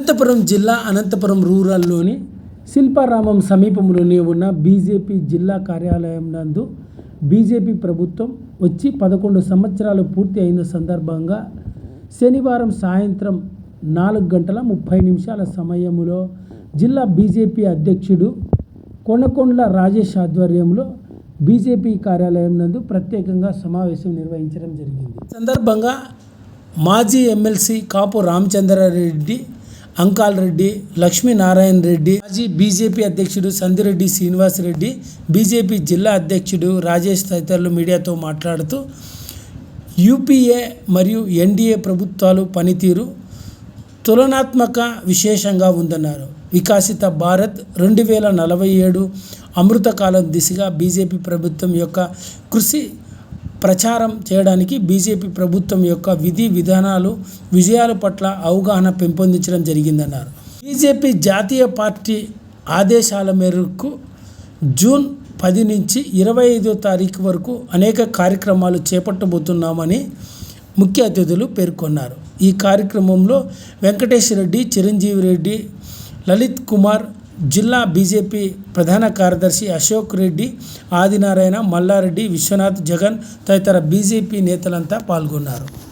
అనంతపురం జిల్లా అనంతపురం రూరల్లోని శిల్పారామం సమీపంలోనే ఉన్న బీజేపీ జిల్లా కార్యాలయం నందు బీజేపీ ప్రభుత్వం వచ్చి పదకొండు సంవత్సరాలు పూర్తి అయిన సందర్భంగా శనివారం సాయంత్రం నాలుగు గంటల ముప్పై నిమిషాల సమయంలో జిల్లా బీజేపీ అధ్యక్షుడు కొనకొండ్ల రాజేష్ ఆధ్వర్యంలో బీజేపీ కార్యాలయం నందు ప్రత్యేకంగా సమావేశం నిర్వహించడం జరిగింది. సందర్భంగా మాజీ ఎమ్మెల్సీ కాపు రామచంద్రారెడ్డి అంకాల్ రెడ్డి లక్ష్మీనారాయణ రెడ్డి మాజీ బీజేపీ అధ్యక్షుడు సందిరెడ్డి శ్రీనివాసరెడ్డి బీజేపీ జిల్లా అధ్యక్షుడు రాజేష్ తదితరులు మీడియాతో మాట్లాడుతూ యూపీఏ మరియు ఎన్డీఏ ప్రభుత్వాలు పనితీరు తులనాత్మక విశేషంగా ఉందన్నారు. వికాసిత భారత్ రెండు వేల నలభై ఏడు అమృతకాలం దిశగా బీజేపీ ప్రభుత్వం యొక్క కృషి ప్రచారం చేయడానికి బీజేపీ ప్రభుత్వం యొక్క విధి విధానాలు విజయాల పట్ల అవగాహన పెంపొందించడం జరిగిందన్నారు. బీజేపీ జాతీయ పార్టీ ఆదేశాల మేరకు జూన్ పది నుంచి ఇరవై ఐదో తారీఖు వరకు అనేక కార్యక్రమాలు చేపట్టబోతున్నామని ముఖ్య అతిథులు పేర్కొన్నారు. ఈ కార్యక్రమంలో వెంకటేశ్వర రెడ్డి చిరంజీవి రెడ్డి లలిత్ కుమార్ జిల్లా బీజేపీ ప్రధాన కార్యదర్శి అశోక్ రెడ్డి ఆదినారాయణ మల్లారెడ్డి విశ్వనాథ్ జగన్ తదితర బీజేపీ నేతలంతా పాల్గొన్నారు.